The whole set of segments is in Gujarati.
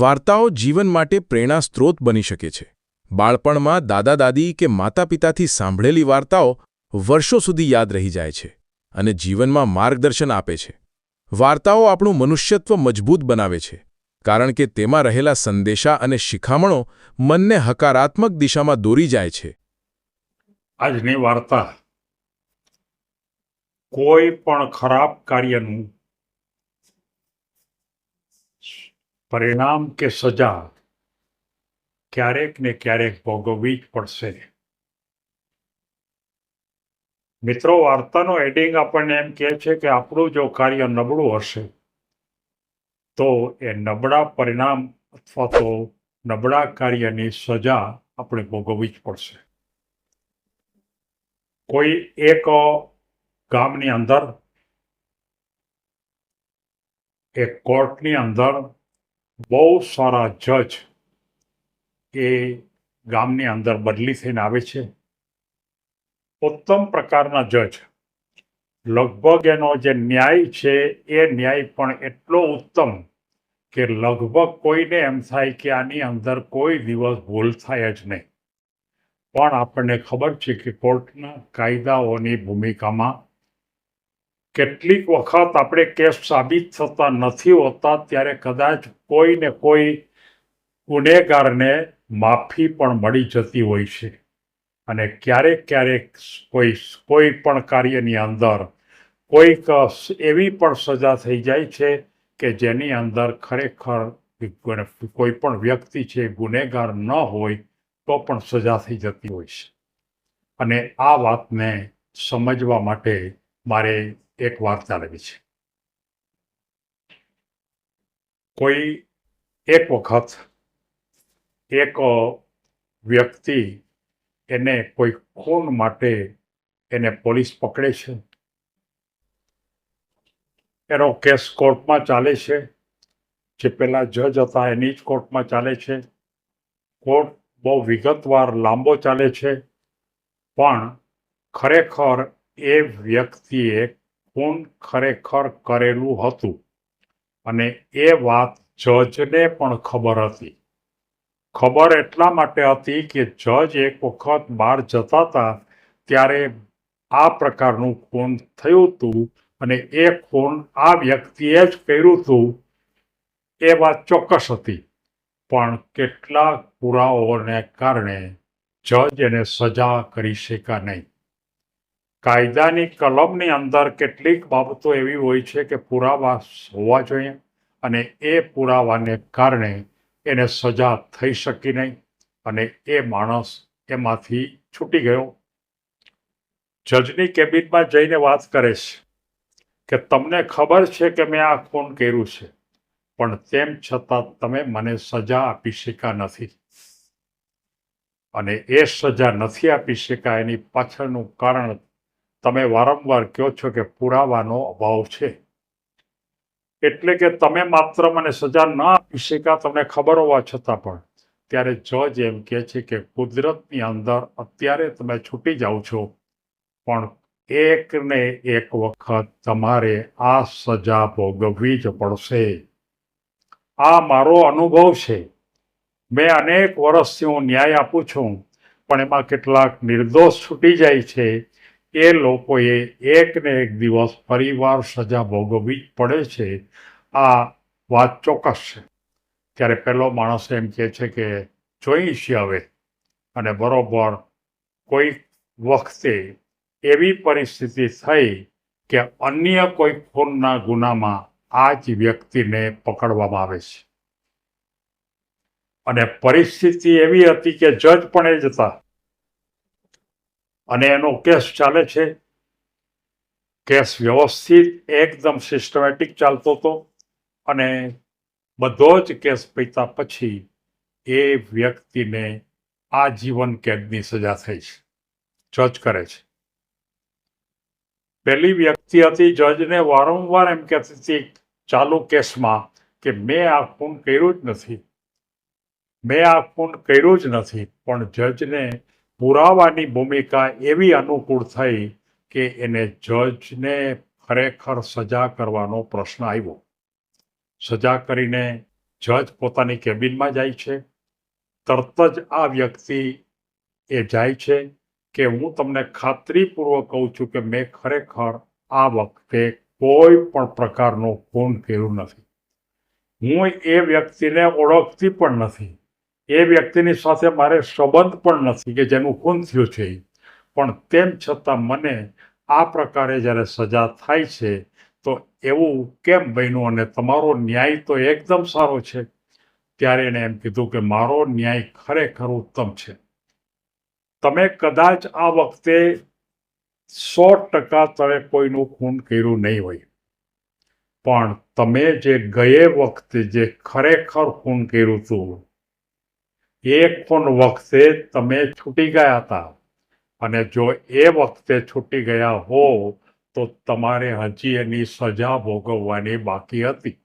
વાર્તાઓ જીવન માટે પ્રેરણા સ્ત્રોત બની શકે છે. બાળપણમાં દાદા દાદી કે માતા પિતાથી સાંભળેલી વાર્તાઓ વર્ષો સુધી યાદ રહી જાય છે અને જીવનમાં માર્ગદર્શન આપે છે. વાર્તાઓ આપણું મનુષ્યત્વ મજબૂત બનાવે છે, કારણ કે તેમાં રહેલા સંદેશા અને શિખામણો મનને હકારાત્મક દિશામાં દોરી જાય છે. આજની વાર્તા કોઈ પણ ખરાબ કાર્યનું પરિણામ કે સજા ક્યારેક ને ક્યારેક ભોગવવી જ પડશે. મિત્રો, વાર્તાનો એડિંગ આપણને એમ કહે છે કે આપણું જો કાર્ય નબળું હશે, તો એ નબળા પરિણામ અથવા તો નબળા કાર્યની સજા આપણે ભોગવવી જ પડશે. કોઈ એક ગામની અંદર, એક કોર્ટની અંદર બહુ સારા જજ એ ગામની અંદર બદલી થઈને આવે છે. ઉત્તમ પ્રકારના જજ. લગભગ એનો જે ન્યાય છે, એ ન્યાય પણ એટલો ઉત્તમ કે લગભગ કોઈને એમ થાય કે આની અંદર કોઈ દિવસ ભૂલ થાય જ નહીં. પણ આપણને ખબર છે કે કોર્ટના કાયદાઓની ભૂમિકામાં કેટલીક વખત આપણે કેસ સાબિત થતા નથી હોતા, ત્યારે કદાચ કોઈને કોઈ ગુનેગારને માફી પણ મળી જતી હોય છે. અને ક્યારેક ક્યારેક કોઈ કોઈ પણ કાર્યની અંદર કોઈક એવી પણ સજા થઈ જાય છે કે જેની અંદર ખરેખર કોઈ પણ વ્યક્તિ છે, ગુનેગાર ન હોય, તો પણ સજા થઈ જતી હોય છે. અને આ વાતને સમજવા માટે મારે એક વાર્તા લેવી છે. કોઈ એક વખત એક વ્યક્તિ એને કોઈ ખૂન માટે એને પોલીસ પકડે છે? એનો કેસ કોર્ટમાં ચાલે છે? જે પેલા જજ હતા એની જ કોર્ટમાં ચાલે છે? કોર્ટ બહુ વિગતવાર લાંબો ચાલે છે? પણ ખરેખર એ વ્યક્તિએ ખૂન ખરેખર કરેલું હતું. અને એ વાત જજને પણ ખબર હતી. ખબર એટલા માટે હતી કે જજ એક વખત બહાર જતા હતા ત્યારે આ પ્રકારનું ખૂન થયું હતું અને એ ખૂન આ વ્યક્તિએ જ કર્યું હતું એ વાત ચોક્કસ હતી. પણ કેટલાક પુરાવાઓને કારણે જજ એને સજા કરી શક્યા નહીં. કાયદાની કલમની અંદર કેટલીક બાબતો એવી હોય છે કે પુરાવા હોવા જોઈએ અને એ પુરાવાને કારણે એને સજા થઈ શકી નહીં અને એ માણસ એમાંથી છૂટી ગયો. જજની કેબિનમાં જઈને વાત કરે છે કે તમને ખબર છે કે મેં આ ખૂન કર્યું છે, પણ તેમ છતાં તમે મને સજા આપી શક્યા નથી. અને એ સજા નથી આપી શકા એની પાછળનું કારણ તમે વારંવાર કહો છો કે પુરાવાનો અભાવ છે. એટલે કે તમે માત્ર મને સજા ન આપી શક્યા તમને ખબર હોવા છતાં પણ ત્યારે જજ એમ કહે છે કે કુદરતની અંદર અત્યારે તમે છૂટી જાઓ છો. પણ એક ને એક વખત તમારે આ સજા ભોગવવી જ પડશે. આ મારો અનુભવ છે. મેં અનેક વર્ષથી હું ન્યાય આપું છું, પણ એમાં કેટલાક નિર્દોષ છૂટી જાય છે. એ લોકોએ એક ને એક દિવસ પરિવાર સજા ભોગવવી જ પડે છે. આ વાત ચોક્કસ છે. ત્યારે પહેલો માણસ એમ કહે છે કે, જોઈશ હવે. અને બરોબર કોઈ વખતે એવી પરિસ્થિતિ થઈ કે અન્ય કોઈ ખૂનના ગુનામાં આ જ વ્યક્તિને પકડવામાં આવે છે. અને પરિસ્થિતિ એવી હતી કે જજ પણ એ જ અને એનો કેસ ચાલે છે. કેસ વ્યવસ્થિત, એકદમ સિસ્ટમેટિક ચાલતો હતો અને બધો જ કેસ પૈતા પછી એ વ્યક્તિને આજીવન કેદની સજા થઈ છે. જજ કરે છે. પહેલી વ્યક્તિ હતી જજને વારંવાર એમ કહેતી હતી ચાલુ કેસમાં કે મેં આ ખૂન કર્યું જ નથી. મેં આ ખૂન કર્યું જ નથી, પણ જજને પુરાવાની ભૂમિકા એવી અનુકૂળ થઈ કે એને જજને ખરેખર સજા કરવાનો પ્રશ્ન આવ્યો. સજા કરીને જજ પોતાની કેબિનમાં જાય છે. તરત જ આ વ્યક્તિ એ જાય છે કે હું તમને ખાતરીપૂર્વક કહું છું કે મેં ખરેખર આ વખતે કોઈ પણ પ્રકારનો ફોન કર્યું નથી. હું એ વ્યક્તિને ઓળખતી પણ નથી. એ વ્યક્તિની સાથે મારે સંબંધ પણ નથી કે જેનું ખૂન થયું છે પણ તેમ છતાં મને આ પ્રકારે જ્યારે સજા થાય છે, તો એવું કેમ બન્યું અને તમારો ન્યાય તો એકદમ સારો છે? ત્યારે એણે એમ કીધું કે મારો ન્યાય ખરેખર ઉત્તમ છે. તમે કદાચ આ વખતે સો ટકા તમે કોઈનું ખૂન કર્યું નહીં હોય. પણ તમે જે ગયે વખતે જે ખરેખર ખૂન કર્યું હતું એ પણ વખતે તમે છૂટી ગયા હતા. અને જો એ વખતે છૂટી ગયા હો તો તમારે હજી એની સજા ભોગવવાની બાકી હતી.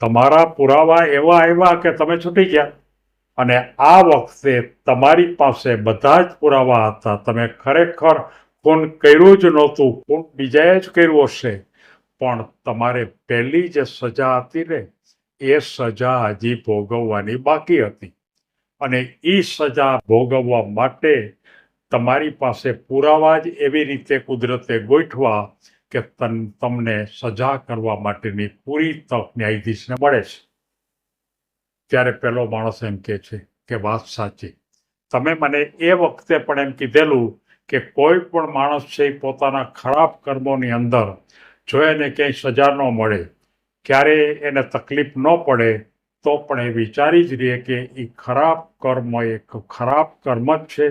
તમારા પુરાવા એવા આવ્યા કે તમે છૂટી ગયા. અને આ વખતે તમારી પાસે બધા જ પુરાવા હતા. તમે ખરેખર ખૂન કર્યું જ નહોતું. ખૂન બીજાએ જ કર્યું હશે. પણ તમારે પહેલી જે સજા હતી ને. એ સજા હજી ભોગવવાની બાકી હતી. અને એ સજા ભોગવવા માટે તમારી પાસે પુરાવા જ એવી રીતે કુદરતે ગોઠવા કે તન, તમને સજા કરવા માટેની પૂરી તક ન્યાયાધીશને મળે છે. ત્યારે પેલો માણસ એમ કહે છે કે, વાત સાચી. તમે મને એ વખતે પણ એમ કીધેલું કે કોઈ પણ માણસ છે પોતાના ખરાબ કર્મોની અંદર જો એને ક્યાંય સજા ન મળે ક્યારે એને તકલીફ ન પડે, તો પણ એ વિચારી જ રહે કે એ ખરાબ કર્મ એક ખરાબ કર્મ જ છે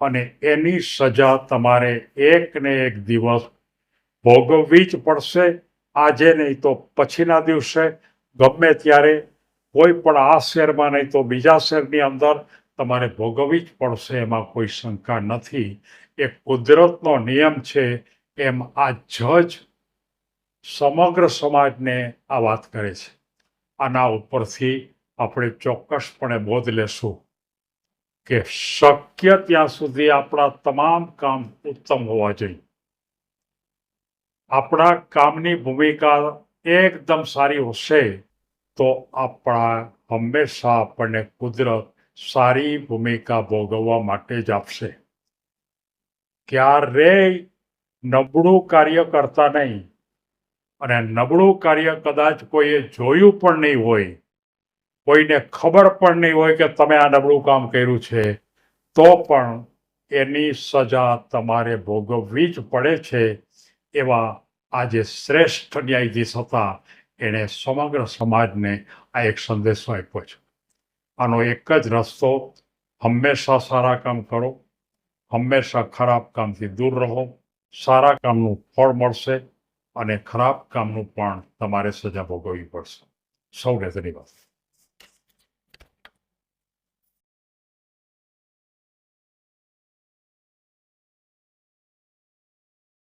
અને એની સજા તમારે એક ને એક દિવસ ભોગવવી જ પડશે. આજે નહીં તો પછીના દિવસે, ગમે ત્યારે, કોઈ પણ આ શહેરમાં નહીં તો બીજા શહેરની અંદર તમારે ભોગવવી જ પડશે, એમાં કોઈ શંકા નથી. એ કુદરતનો નિયમ છે, એમ આ જજ સમગ્ર સમાજને આ વાત કરે છે. આના ઉપરથી આપણે ચોક્કસપણે બોધ લેશું કે શક્ય ત્યાં સુધી આપણા તમામ કામ ઉત્તમ હોવા જોઈએ. આપણા કામની ભૂમિકા એકદમ સારી હશે તો આપણા હંમેશા આપણને કુદરત સારી ભૂમિકા ભોગવવા માટે જ આપશે. ક્યારેય નબળું કાર્ય કરતા નહીં. અને નબળું કાર્ય કદાચ કોઈએ જોયું પણ નહીં હોય, કોઈને ખબર પણ નહીં હોય કે તમે આ નબળું કામ કર્યું છે, તો પણ એની સજા તમારે ભોગવવી જ પડે છે એવા આ જે શ્રેષ્ઠ ન્યાયાધીશ હતા એણે સમગ્ર સમાજને આ એક સંદેશો આપ્યો છે. આનો એક જ રસ્તો, હંમેશા સારા કામ કરો, હંમેશા ખરાબ કામથી દૂર રહો, સારા કામનું ફળ મળશે અને ખરાબ કામનું પણ તમારે સજા ભોગવવી પડશે. સૌને ધન્યવાદ.